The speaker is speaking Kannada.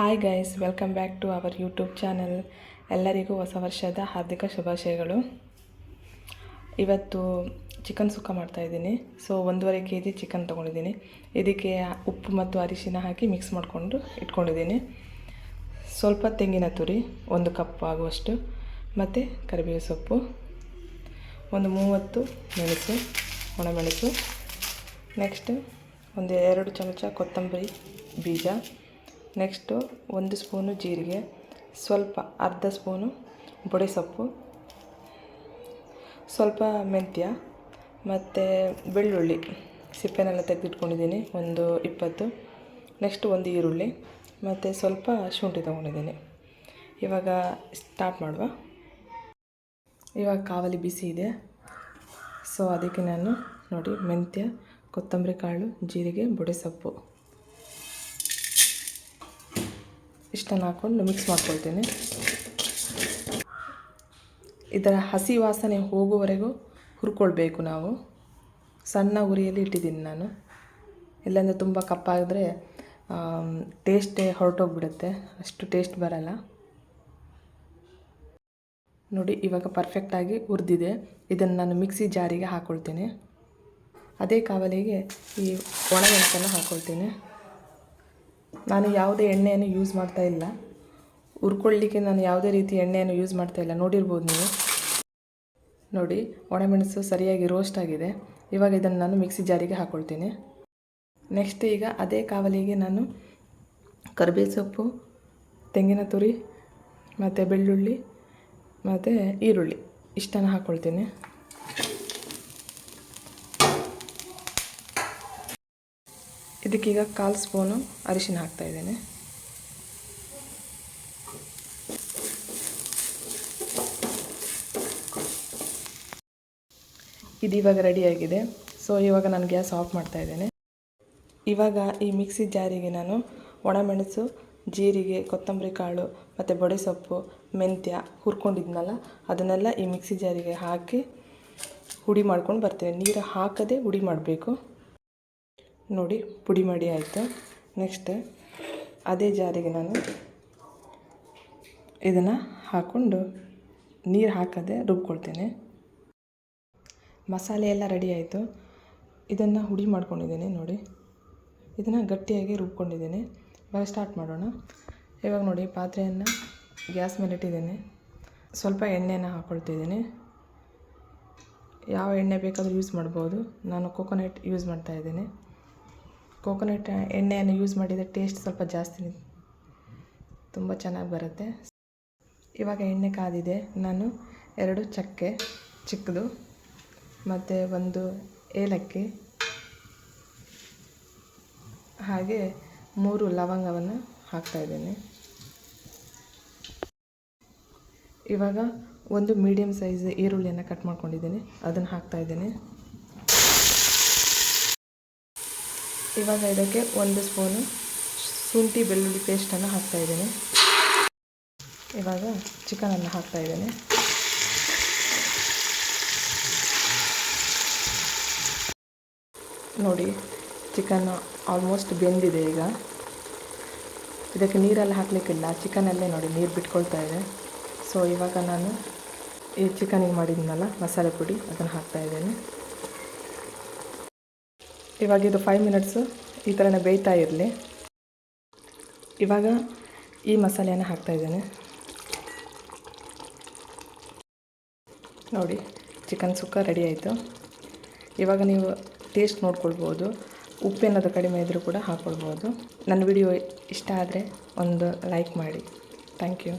Hi guys welcome back to our YouTube channel ಎಲ್ಲರಿಗೂ ಹೊಸ ವರ್ಷದ ಹಾರ್ದಿಕ ಶುಭಾಶಯಗಳು. ಇವತ್ತು ಚಿಕನ್ ಸುಕ್ಕ ಮಾಡ್ತಾಯಿದ್ದೀನಿ ಸೊ ಒಂದೂವರೆ ಕೆ ಜಿ ಚಿಕನ್ ತೊಗೊಂಡಿದ್ದೀನಿ. ಇದಕ್ಕೆ ಉಪ್ಪು ಮತ್ತು ಅರಿಶಿನ ಹಾಕಿ ಮಿಕ್ಸ್ ಮಾಡಿಕೊಂಡು ಇಟ್ಕೊಂಡಿದ್ದೀನಿ. ಸ್ವಲ್ಪ ತೆಂಗಿನ ತುರಿ, ಒಂದು ಕಪ್ ಆಗುವಷ್ಟು, ಮತ್ತು ಕರಿಬೇವು ಸೊಪ್ಪು, ಒಂದು ಮೂವತ್ತು ಮೆಣಸು, ಒಣಮೆಣಸು ನೆಕ್ಸ್ಟ್ ಒಂದು ಎರಡು ಚಮಚ ಕೊತ್ತಂಬರಿ ಬೀಜ ನೆಕ್ಸ್ಟು ಒಂದು ಸ್ಪೂನು ಜೀರಿಗೆ, ಸ್ವಲ್ಪ ಅರ್ಧ ಸ್ಪೂನು ಬೊಡೆ ಸೊಪ್ಪು, ಸ್ವಲ್ಪ ಮೆಂತ್ಯ ಮತ್ತು ಬೆಳ್ಳುಳ್ಳಿ ಸಿಪ್ಪೆನೆಲ್ಲ ತೆಗೆದಿಟ್ಕೊಂಡಿದ್ದೀನಿ, ಒಂದು ಇಪ್ಪತ್ತು. ನೆಕ್ಸ್ಟ್ ಒಂದು ಈರುಳ್ಳಿ ಮತ್ತು ಸ್ವಲ್ಪ ಶುಂಠಿ ತೊಗೊಂಡಿದ್ದೀನಿ. ಇವಾಗ ಸ್ಟಾರ್ಟ್ ಮಾಡುವ. ಇವಾಗ ಕಾವಲಿ ಬಿಸಿ ಇದೆ, ಸೊ ಅದಕ್ಕೆ ನಾನು ನೋಡಿ ಮೆಂತ್ಯ, ಕೊತ್ತಂಬರಿ ಕಾಳು, ಜೀರಿಗೆ, ಬೊಡೆ ಇಷ್ಟನ್ನು ಹಾಕ್ಕೊಂಡು ಮಿಕ್ಸ್ ಮಾಡ್ಕೊಳ್ತೀನಿ. ಇದರ ಹಸಿ ವಾಸನೆ ಹೋಗುವವರೆಗೂ ಹುರ್ಕೊಳ್ಬೇಕು ನಾವು. ಸಣ್ಣ ಉರಿಯಲ್ಲಿ ಇಟ್ಟಿದ್ದೀನಿ ನಾನು. ಇಲ್ಲಾಂದರೆ ತುಂಬ ಕಪ್ಪಾಗಿದ್ರೆ ಟೇಸ್ಟೇ ಹೊರಟೋಗ್ಬಿಡುತ್ತೆ. ಅಷ್ಟು ಟೇಸ್ಟ್ ಬರಲ್ಲ. ನೋಡಿ, ಇವಾಗ ಪರ್ಫೆಕ್ಟಾಗಿ ಹುರಿದಿದೆ. ಇದನ್ನು ನಾನು ಮಿಕ್ಸಿ ಜಾರಿಗೆ ಹಾಕ್ಕೊಳ್ತೀನಿ ಅದೇ ಕಾವಲಿಗೆ ಈ ಒಣಮೆಣಸನ್ನು ಹಾಕ್ಕೊಳ್ತೀನಿ ನಾನು ಯಾವುದೇ ಎಣ್ಣೆಯನ್ನು ಯೂಸ್ ಮಾಡ್ತಾ ಇಲ್ಲ. ಹುರ್ಕೊಳ್ಳಿಕ್ಕೆ ನಾನು ಯಾವುದೇ ರೀತಿ ಎಣ್ಣೆಯನ್ನು ಯೂಸ್ ಮಾಡ್ತಾ ಇಲ್ಲ. ನೋಡಿರ್ಬೋದು ನೀವು. ನೋಡಿ, ಒಣಮೆಣಸು ಸರಿಯಾಗಿ ರೋಸ್ಟ್ ಆಗಿದೆ. ಇವಾಗ ಇದನ್ನು ನಾನು ಮಿಕ್ಸಿ ಜಾರಿಗೆ ಹಾಕ್ಕೊಳ್ತೀನಿ ನೆಕ್ಸ್ಟ್ ಈಗ ಅದೇ ಕಾವಲಿಗೆ ನಾನು ಕರಿಬೇ ಸೊಪ್ಪು, ತೆಂಗಿನ ತುರಿ, ಮತ್ತು ಬೆಳ್ಳುಳ್ಳಿ, ಮತ್ತು ಈರುಳ್ಳಿ ಇಷ್ಟನ್ನು ಹಾಕ್ಕೊಳ್ತೀನಿ ಇದಕ್ಕೀಗ ಕಾಲು ಸ್ಪೂನು ಅರಿಶಿನ ಹಾಕ್ತಾಯಿದ್ದೇನೆ ಇದು ಇವಾಗ ರೆಡಿಯಾಗಿದೆ ಸೊ ಇವಾಗ ನಾನು ಗ್ಯಾಸ್ ಆಫ್ ಮಾಡ್ತಾ ಇದ್ದೇನೆ. ಇವಾಗ ಈ ಮಿಕ್ಸಿ ಜಾರಿಗೆ ನಾನು ಒಣಮೆಣಸು, ಜೀರಿಗೆ, ಕೊತ್ತಂಬರಿ ಕಾಳು ಮತ್ತು ಬೊಡೆ ಸೊಪ್ಪು, ಮೆಂತ್ಯ ಹುರ್ಕೊಂಡಿದ್ನಲ್ಲ, ಅದನ್ನೆಲ್ಲ ಈ ಮಿಕ್ಸಿ ಜಾರಿಗೆ ಹಾಕಿ ಹುಡಿ ಮಾಡ್ಕೊಂಡು ಬರ್ತೇನೆ ನೀರು ಹಾಕದೆ ಹುಡಿ ಮಾಡಬೇಕು. ನೋಡಿ, ಪುಡಿ ಮಾಡಿ ಆಯಿತು? ನೆಕ್ಸ್ಟ್ ಅದೇ ಜಾರಿಗೆ ನಾನು ಇದನ್ನು ಹಾಕ್ಕೊಂಡು ನೀರು ಹಾಕದೆ ರುಬ್ಕೊಳ್ತೇನೆ. ಮಸಾಲೆ ಎಲ್ಲ ರೆಡಿ ಆಯಿತು. ಇದನ್ನು ಹುಡಿ ಮಾಡ್ಕೊಂಡಿದ್ದೀನಿ ನೋಡಿ. ಇದನ್ನು ಗಟ್ಟಿಯಾಗಿ ರುಬ್ಕೊಂಡಿದ್ದೀನಿ. ಇವಾಗ ಸ್ಟಾರ್ಟ್ ಮಾಡೋಣ. ಇವಾಗ ನೋಡಿ, ಪಾತ್ರೆಯನ್ನು ಗ್ಯಾಸ್ ಮೇಲೆ ಇಟ್ಟಿದ್ದೀನಿ. ಸ್ವಲ್ಪ ಎಣ್ಣೆನ ಹಾಕ್ಕೊಳ್ತಿದ್ದೀನಿ ಯಾವ ಎಣ್ಣೆ ಬೇಕಾದರೂ ಯೂಸ್ ಮಾಡ್ಬೋದು. ನಾನು ಕೊಕೊನೆಟ್ ಯೂಸ್ ಮಾಡ್ತಾಯಿದ್ದೀನಿ ಕೋಕೋನಟ್ ಎಣ್ಣೆಯನ್ನು ಯೂಸ್ ಮಾಡಿದರೆ ಟೇಸ್ಟ್ ಸ್ವಲ್ಪ ಜಾಸ್ತಿ ತುಂಬ ಚೆನ್ನಾಗಿ ಬರುತ್ತೆ. ಇವಾಗ ಎಣ್ಣೆ ಕಾದಿದೆ. ನಾನು ಎರಡು ಚಕ್ಕೆ ಚಿಕ್ಕದು ಮತ್ತು ಒಂದು ಏಲಕ್ಕಿ ಹಾಗೆ ಮೂರು ಲವಂಗವನ್ನು ಹಾಕ್ತಾಯಿದ್ದೇನೆ ಇವಾಗ ಒಂದು ಮೀಡಿಯಮ್ ಸೈಜ್ ಈರುಳ್ಳಿಯನ್ನು ಕಟ್ ಮಾಡ್ಕೊಂಡಿದ್ದೀನಿ. ಅದನ್ನು ಹಾಕ್ತಾಯಿದ್ದೀನಿ ಇವಾಗ ಇದಕ್ಕೆ ಒಂದು ಸ್ಪೂನು ಶುಂಠಿ ಬೆಳ್ಳುಳ್ಳಿ ಪೇಸ್ಟನ್ನು ಹಾಕ್ತಾಯಿದ್ದೀನಿ ಇವಾಗ ಚಿಕನನ್ನು ಹಾಕ್ತಾಯಿದ್ದೇನೆ ನೋಡಿ, ಚಿಕನ್ ಆಲ್ಮೋಸ್ಟ್ ಬೆಂದಿದೆ ಈಗ. ಇದಕ್ಕೆ ನೀರೆಲ್ಲ ಹಾಕಲಿಕ್ಕಿಲ್ಲ, ಚಿಕನಲ್ಲೇ ನೋಡಿ ನೀರು ಬಿಟ್ಕೊಳ್ತಾ ಇದೆ. ಸೊ ಇವಾಗ ನಾನು ಈ ಚಿಕನಿಗೆ ಮಾಡಿದ್ನಲ್ಲ, ಮಸಾಲೆ ಪುಡಿ ಅದನ್ನು ಹಾಕ್ತಾಯಿದ್ದೀನಿ ಇವಾಗ ಇದು ಫೈವ್ ಮಿನಿಟ್ಸು ಈ ಥರನೇ ಬೇಯ್ತಾ ಇರಲಿ. ಇವಾಗ ಈ ಮಸಾಲೆಯನ್ನು ಹಾಕ್ತಾಯಿದ್ದೇನೆ ನೋಡಿ ಚಿಕನ್ ಸುಕ್ಕ ರೆಡಿ ಆಯಿತು. ಇವಾಗ ನೀವು ಟೇಸ್ಟ್ ನೋಡ್ಕೊಳ್ಬೋದು. ಉಪ್ಪೇನಾದರೂ ಕಡಿಮೆ ಇದ್ದರೂ ಕೂಡ ಹಾಕ್ಕೊಳ್ಬೋದು ನನ್ನ ವಿಡಿಯೋ ಇಷ್ಟ ಆದರೆ ಒಂದು ಲೈಕ್ ಮಾಡಿ. Thank you